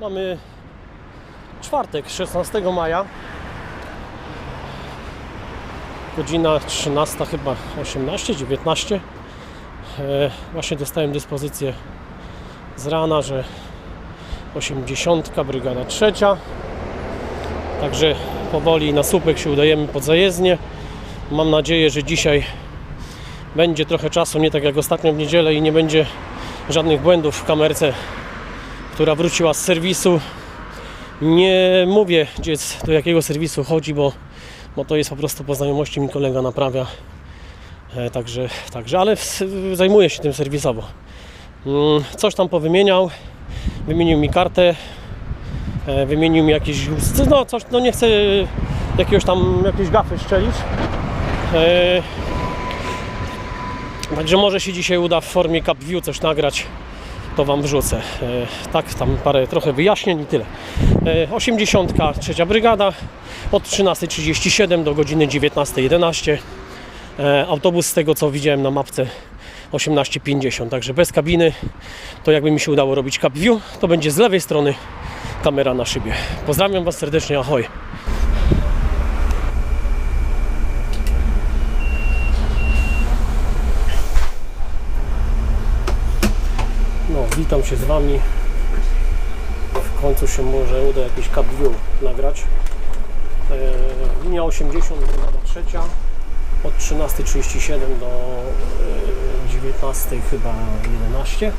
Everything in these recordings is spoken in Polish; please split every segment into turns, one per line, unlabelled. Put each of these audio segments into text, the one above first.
Mamy czwartek, 16 maja. Godzina 13, chyba 18, 19. E, właśnie dostałem dyspozycję z rana, że 80, brygada trzecia. Także powoli na słupek się udajemy pod zajezdnię. Mam nadzieję, że dzisiaj będzie trochę czasu, nie tak jak ostatnio w niedzielę i nie będzie żadnych błędów w kamerce, która wróciła z serwisu. Nie mówię, gdzie jest, do jakiego serwisu chodzi, bo, bo to jest po prostu po znajomości mi kolega naprawia. E, także, także, ale w, zajmuję się tym serwisowo. Mm, coś tam powymieniał, wymienił mi kartę, e, wymienił mi jakieś, no coś, no nie chcę jakiegoś tam, jakiejś gafy szczelić. E, Także może się dzisiaj uda w formie Cap View coś nagrać, to Wam wrzucę. E, tak, tam parę trochę wyjaśnień i tyle. E, 83 Brygada od 13.37 do godziny 19.11. E, autobus z tego co widziałem na mapce 18.50, także bez kabiny. To jakby mi się udało robić Cap View, to będzie z lewej strony kamera na szybie. Pozdrawiam Was serdecznie, ahoj. No, witam się z Wami. W końcu się może uda jakiś Cap View nagrać. E, linia 80, brygada trzecia. Od 13.37 do e, 19 chyba 11.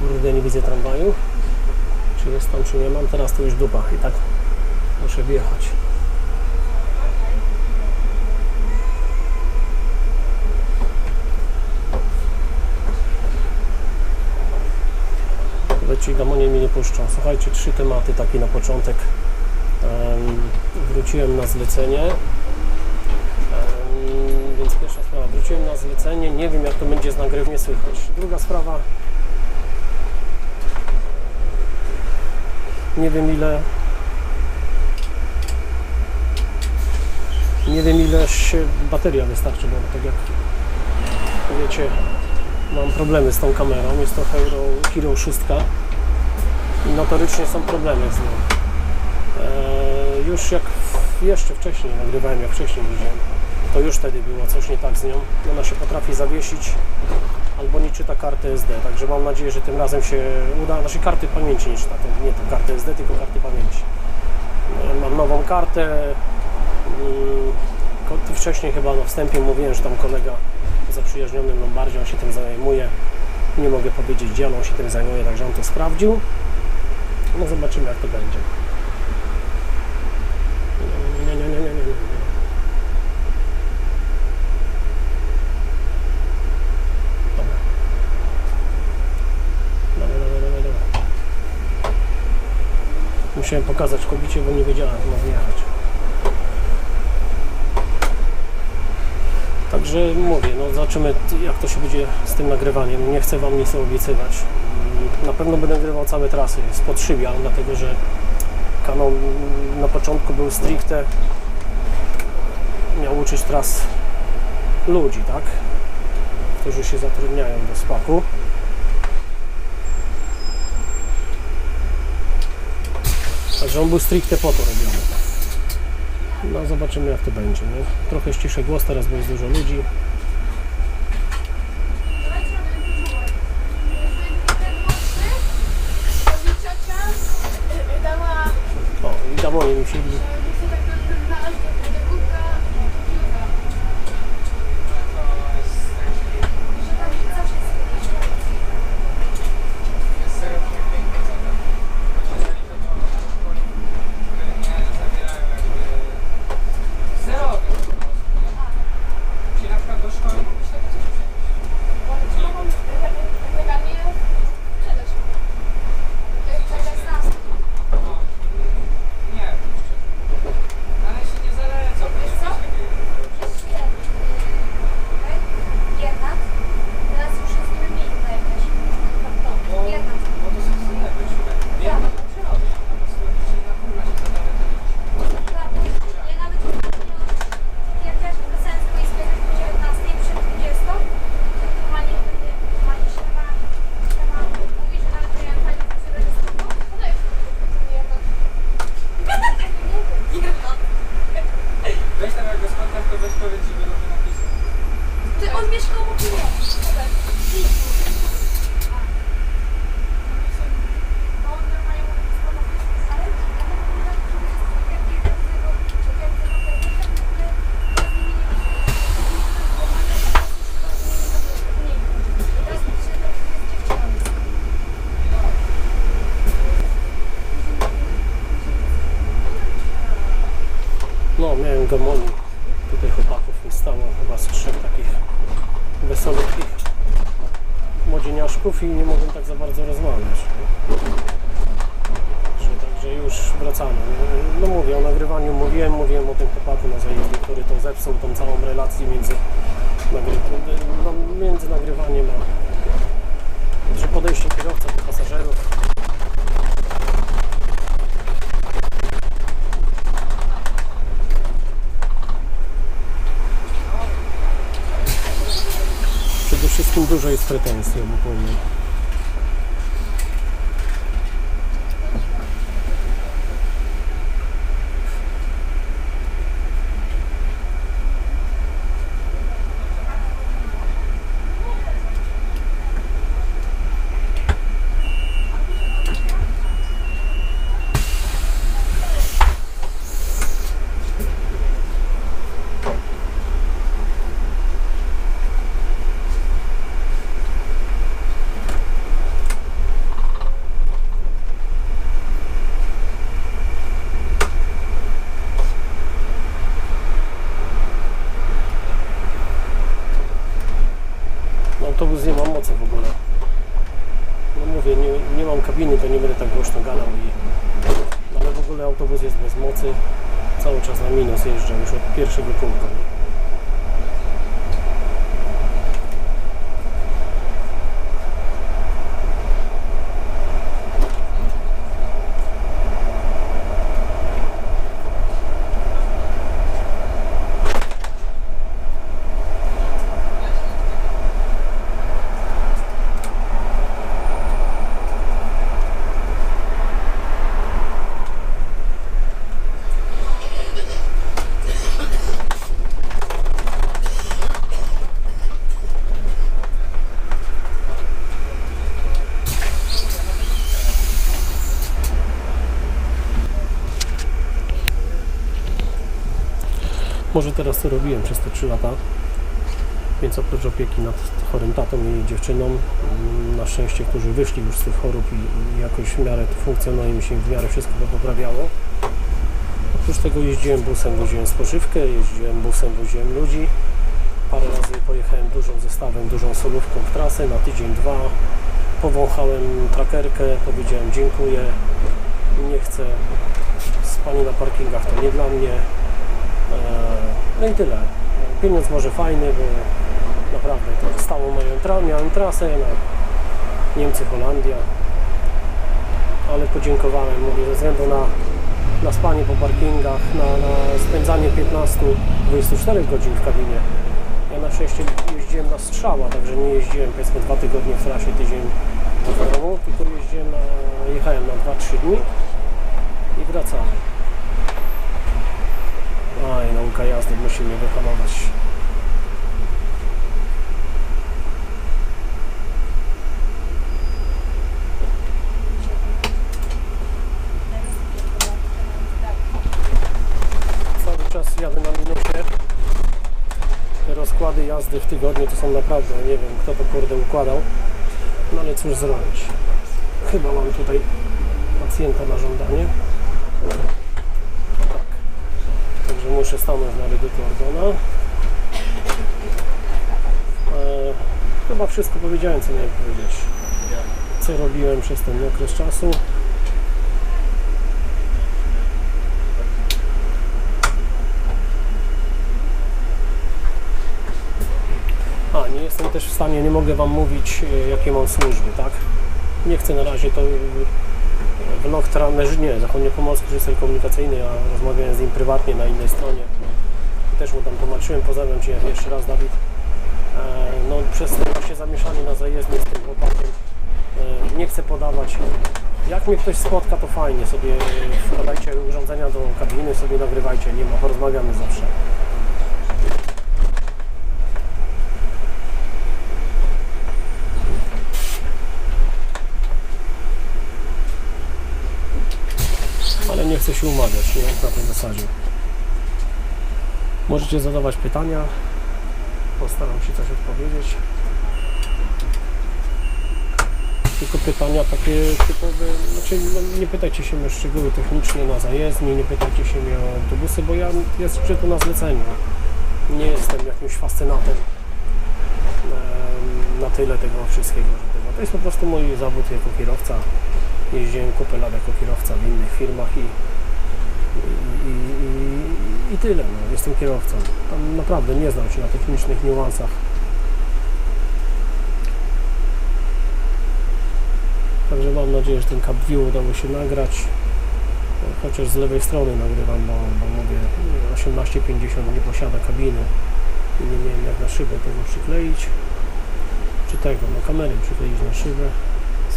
Kurde, nie widzę tramwaju. Czy jest tam, czy nie mam. Teraz to już dupa i tak muszę wjechać. Leci gamonie mi nie puszczą. Słuchajcie, trzy tematy takie na początek. Em, wróciłem na zlecenie. Więc pierwsza sprawa, wróciłem na zlecenie, nie wiem jak to będzie z nagrywaniem, nie słychać. Druga sprawa, nie wiem ile nie wiem ile się bateria wystarczy, bo tak jak wiecie, mam problemy z tą kamerą, jest to Hero, Hero 6 i notorycznie są problemy z nią. Eee, już jak jeszcze wcześniej nagrywałem, jak wcześniej widziałem, to już wtedy było coś nie tak z nią. Ona się potrafi zawiesić albo nie czyta karty SD, także mam nadzieję, że tym razem się uda. Znaczy karty pamięci nie czyta, nie to karty SD, tylko karty pamięci. Eee, mam nową kartę. Wcześniej chyba na wstępie mówiłem, że tam kolega zaprzyjaźnionym Lombardzie, on się tym zajmuje. Nie mogę powiedzieć, gdzie on się tym zajmuje, także on to sprawdził. No zobaczymy, jak to będzie. Nie, nie, nie, nie, nie, nie. Musiałem pokazać kobicie, bo nie wiedziałem, jak ma wyjechać. Także mówię, no zobaczymy jak to się będzie z tym nagrywaniem. Nie chcę Wam nic obiecywać. Mm, Na pewno będę nagrywał całe trasy spod szybia, dlatego że kanał na początku był stricte miał uczyć tras ludzi, tak? Którzy się zatrudniają do spaku. Także on był stricte po to robiony. No zobaczymy jak to będzie, nie? Trochę ściszę głos teraz, bo jest dużo ludzi. O, i gamonie mi siedzi.
znalazł do kubka
Czy na przykład do szkoły mógłbyś takie coś wziąć?
mogą legalnie sprzedać. To jest tak jak nas.
No, nie,
gamonii. Tutaj chłopaków mi stało chyba z trzech takich wesołych młodzieniaszków i nie mogłem tak za bardzo rozmawiać. Że, także już wracamy. No mówię o nagrywaniu, mówiłem, mówiłem o tym chłopaku na zajeździe, który to zepsuł tą całą relację między, nagry, no, między nagrywaniem a że podejście kierowca do pasażerów. Wszystkim dużo jest pretensji obopólnych. No, autobus nie ma mocy w ogóle. No mówię, nie, nie mam kabiny, to nie będę tak głośno gadał i... Ale w ogóle autobus jest bez mocy. Cały czas na minus jeżdżę już od pierwszego kółka. Może teraz to robiłem przez te 3 lata. Więc oprócz opieki nad chorym tatą i dziewczyną, mm, na szczęście, którzy wyszli już z tych chorób i, jakoś w miarę to funkcjonuje, mi się w miarę wszystko poprawiało. Oprócz tego jeździłem busem, woziłem spożywkę, jeździłem busem, woziłem ludzi. Parę razy pojechałem dużą zestawem, dużą solówką w trasę na tydzień, dwa. Powąchałem trakerkę, powiedziałem dziękuję, nie chcę, spanie na parkingach to nie dla mnie. No i tyle. Pieniądz może fajny, bo naprawdę to stałą moją tra miałem trasę na Niemcy, Holandia. Ale podziękowałem, mówię, ze względu na, na spanie po parkingach, na, na spędzanie 15-24 godzin w kabinie. Ja na szczęście jeździłem na strzała, także nie jeździłem powiedzmy dwa tygodnie w trasie, tydzień w domu, tylko jeździłem na, jechałem na 2-3 dni i wracałem. Aj, nauka jazdy musi mnie wyhamować. Cały czas jadę na minusie. Te rozkłady jazdy w tygodniu to są naprawdę, nie wiem kto to kurde układał. No ale cóż zrobić. Chyba mam tutaj pacjenta na żądanie. Także muszę stanąć na redytu Orgona. E, chyba wszystko powiedziałem, co miałem powiedzieć. Co robiłem przez ten okres czasu. A, nie jestem też w stanie, nie mogę Wam mówić, e, jakie mam służby, tak? Nie chcę na razie to w Noctran, nie, zachodniopomorskie reżyser komunikacyjny, ja rozmawiałem z nim prywatnie na innej stronie. I też mu tam tłumaczyłem, pozdrawiam Cię jeszcze raz Dawid. E, no przez to właśnie zamieszanie na zajezdnie z tym chłopakiem e, nie chcę podawać. Jak mnie ktoś spotka, to fajnie, sobie wkładajcie urządzenia do kabiny, sobie nagrywajcie, nie ma, porozmawiamy zawsze. ale nie chcę się umawiać, nie? Na tej zasadzie. Możecie zadawać pytania. Postaram się coś odpowiedzieć. Tylko pytania takie typowe, znaczy no, nie pytajcie się mnie o szczegóły techniczne na zajezdni, nie pytajcie się mnie o autobusy, bo ja jestem tu na zleceniu. Nie jestem jakimś fascynatem em, na tyle tego wszystkiego. To jest po prostu mój zawód jako kierowca. Jeździłem kupę lat jako kierowca w innych firmach i, i, i, i, tyle. No. Jestem kierowcą. Tam naprawdę nie znam się na technicznych niuansach. Także mam nadzieję, że ten Cap View udało się nagrać. Chociaż z lewej strony nagrywam, bo, bo mówię 1850 nie posiada kabiny i nie miałem jak na szybę tego przykleić. Czy tego, no kamerę przykleić na szybę.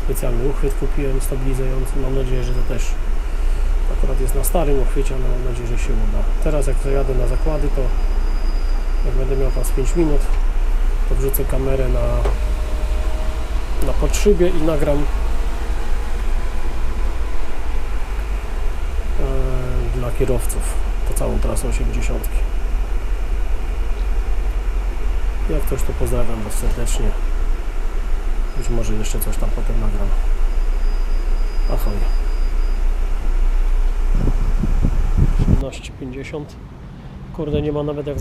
Specjalny uchwyt kupiłem stabilizujący. Mam nadzieję, że to też akurat jest na starym uchwycie, ale mam nadzieję, że się uda. Teraz jak zajadę na zakłady, to jak będę miał z 5 minut, to wrzucę kamerę na, na podszybie i nagram e, dla kierowców po całą trasę 80. Jak coś to pozdrawiam Was serdecznie. Być może jeszcze coś tam potem nagram. Ahoj. 17.50 Kurde, nie ma nawet jak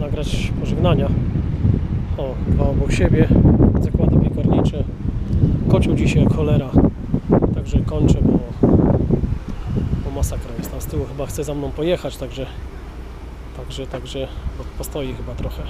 nagrać pożegnania. O, dwa obok siebie. Zakłady piekarnicze. Kocioł dzisiaj cholera. Także kończę, bo, bo masakra jest tam z tyłu. Chyba chce za mną pojechać, także także, także postoi chyba trochę.